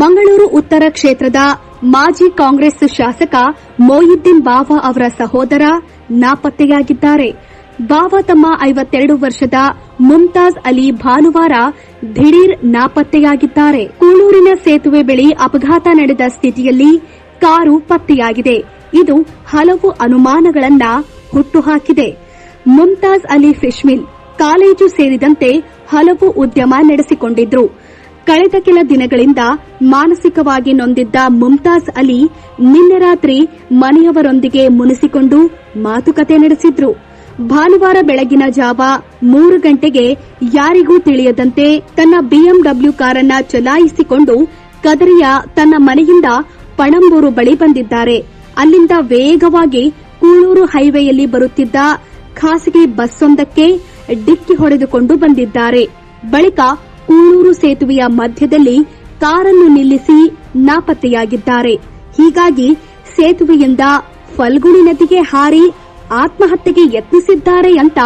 ಮಂಗಳೂರು ಉತ್ತರ ಕ್ಷೇತ್ರದ ಮಾಜಿ ಕಾಂಗ್ರೆಸ್ ಶಾಸಕ ಮೊಯಿದ್ದೀನ್ ಬಾವಾ ಅವರ ಸಹೋದರ ನಾಪತ್ತೆಯಾಗಿದ್ದಾರೆ. ಬಾವಾ ತಮ್ಮ ಐವತ್ತೆರಡು ವರ್ಷದ ಮುಮ್ತಾಜ್ ಅಲಿ ಭಾನುವಾರ ದಿಢೀರ್ ನಾಪತ್ತೆಯಾಗಿದ್ದಾರೆ. ಕೂಳೂರಿನ ಸೇತುವೆ ಬಳಿ ಅಪಘಾತ ನಡೆದ ಸ್ಥಿತಿಯಲ್ಲಿ ಕಾರು ಪತ್ತೆಯಾಗಿದೆ. ಇದು ಹಲವು ಅನುಮಾನಗಳನ್ನು ಹುಟ್ಟುಹಾಕಿದೆ. Mumtaz Ali fish mill college ಸೇರಿದಂತೆ ಹಲವು ಉದ್ಯಮ ನಡೆಸಿಕೊಂಡಿದ್ರು. ಕಳೆದ ಕೆಲ ದಿನಗಳಿಂದ ಮಾನಸಿಕವಾಗಿ ನೊಂದಿದ್ದ ಮುಮ್ತಾಜ್ ಅಲಿ ನಿನ್ನೆ ರಾತ್ರಿ ಮನೆಯವರೊಂದಿಗೆ ಮುನಿಸಿಕೊಂಡು ಮಾತುಕತೆ ನಡೆಸಿದ್ರು. ಭಾನುವಾರ ಬೆಳಗಿನ ಜಾವ ಮೂರು ಗಂಟೆಗೆ ಯಾರಿಗೂ ತಿಳಿಯದಂತೆ ತನ್ನ ಬಿಎಂಡಬ್ಲ್ಯೂ ಕಾರನ್ನ ಚಲಾಯಿಸಿಕೊಂಡು ಕದರಿಯ ತನ್ನ ಮನೆಯಿಂದ ಪಣಂಬೂರು ಬಳಿ ಬಂದಿದ್ದಾರೆ. ಅಲ್ಲಿಂದ ವೇಗವಾಗಿ ಕೂಳೂರು ಹೈವೇಯಲ್ಲಿ ಬರುತ್ತಿದ್ದ ಖಾಸಗಿ ಬಸ್ಸೊಂದಕ್ಕೆ ಡಿಕ್ಕಿ ಹೊಡೆದುಕೊಂಡು ಬಂದಿದ್ದಾರೆ. ಬಳಿಕ ಕೂಳೂರು ಸೇತುವೆಯ ಮಧ್ಯದಲ್ಲಿ ಕಾರನ್ನು ನಿಲ್ಲಿಸಿ ನಾಪತ್ತೆಯಾಗಿದ್ದಾರೆ. ಹೀಗಾಗಿ ಸೇತುವೆಯಿಂದ ಫಲ್ಗುಣಿ ನದಿಗೆ ಹಾರಿ ಆತ್ಮಹತ್ಯೆಗೆ ಯತ್ನಿಸಿದ್ದಾರೆ ಅಂತ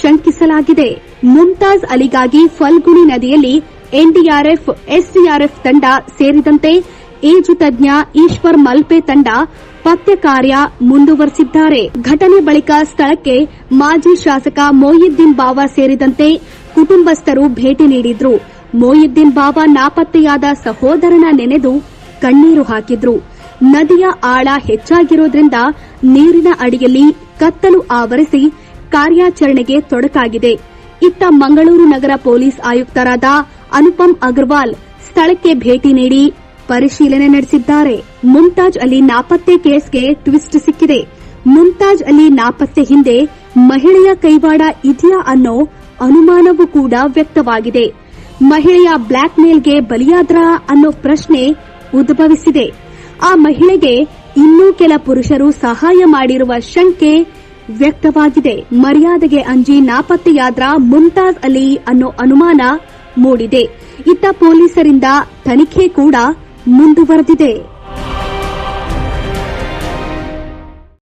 ಶಂಕಿಸಲಾಗಿದೆ. ಮುಮ್ತಾಜ್ ಅಲಿಗಾಗಿ ಫಲ್ಗುಣಿ ನದಿಯಲ್ಲಿ ಎನ್ಡಿಆರ್ಎಫ್ ಎಸ್ಡಿಆರ್ಎಫ್ ತಂಡ ಸೇರಿದಂತೆ ಈಜು ತಜ್ಞ ಈಶ್ವರ್ ಮಲ್ಪೆ ತಂಡ ಪತ್ತೆ ಕಾರ್ಯ ಮುಂದುವರೆಸಿದ್ದಾರೆ. ಘಟನೆ ಬಳಿಕ ಸ್ಥಳಕ್ಕೆ ಮಾಜಿ ಶಾಸಕ ಮೊಯಿದ್ದೀನ್ ಬಾವಾ ಸೇರಿದಂತೆ ಕುಟುಂಬಸ್ಥರು ಭೇಟಿ ನೀಡಿದ್ರು. ಮೊಯಿದ್ದೀನ್ ಬಾಬಾ ನಾಪತ್ತೆಯಾದ ಸಹೋದರನ ನೆನೆದು ಕಣ್ಣೀರು ಹಾಕಿದ್ರು. ನದಿಯ ಆಳ ಹೆಚ್ಚಾಗಿರೋದ್ರಿಂದ ನೀರಿನ ಅಡಿಯಲ್ಲಿ ಕತ್ತಲು ಆವರಿಸಿ ಕಾರ್ಯಾಚರಣೆಗೆ ತೊಡಕಾಗಿದೆ. ಇತ್ತ ಮಂಗಳೂರು ನಗರ ಪೊಲೀಸ್ ಆಯುಕ್ತರಾದ ಅನುಪಮ್ ಅಗರ್ವಾಲ್ ಸ್ಥಳಕ್ಕೆ ಭೇಟಿ ನೀಡಿ ಪರಿಶೀಲನೆ ನಡೆಸಿದ್ದಾರೆ. ಮುಮ್ತಾಜ್ ಅಲಿ ನಾಪತ್ತೆ ಕೇಸ್ಗೆ ಟ್ವಿಸ್ಟ್ ಸಿಕ್ಕಿದೆ. ಮುಮ್ತಾಜ್ ಅಲಿ ನಾಪತ್ತೆ ಹಿಂದೆ ಮಹಿಳೆಯ ಕೈವಾಡ ಇದೆಯಾ ಅನ್ನೋ ಅನುಮಾನವೂ ಕೂಡ ವ್ಯಕ್ತವಾಗಿದೆ. ಮಹಿಳೆಯ ಬ್ಲಾಕ್ ಮೇಲ್ಗೆ ಬಲಿಯಾದ್ರ ಅನ್ನೋ ಪ್ರಶ್ನೆ ಉದ್ಭವಿಸಿದೆ. ಆ ಮಹಿಳೆಗೆ ಇನ್ನೂ ಕೆಲ ಪುರುಷರು ಸಹಾಯ ಮಾಡಿರುವ ಶಂಕೆ ವ್ಯಕ್ತವಾಗಿದೆ. ಮರ್ಯಾದೆಗೆ ಅಂಜಿ ನಾಪತ್ತೆಯಾದ್ರ ಮುಮ್ತಾಜ್ ಅಲಿ ಅನ್ನೋ ಅನುಮಾನ ಮೂಡಿದೆ. ಇತ್ತ ಪೊಲೀಸರಿಂದ ತನಿಖೆ ಕೂಡ ಮುಂದುವರೆದಿದೆ.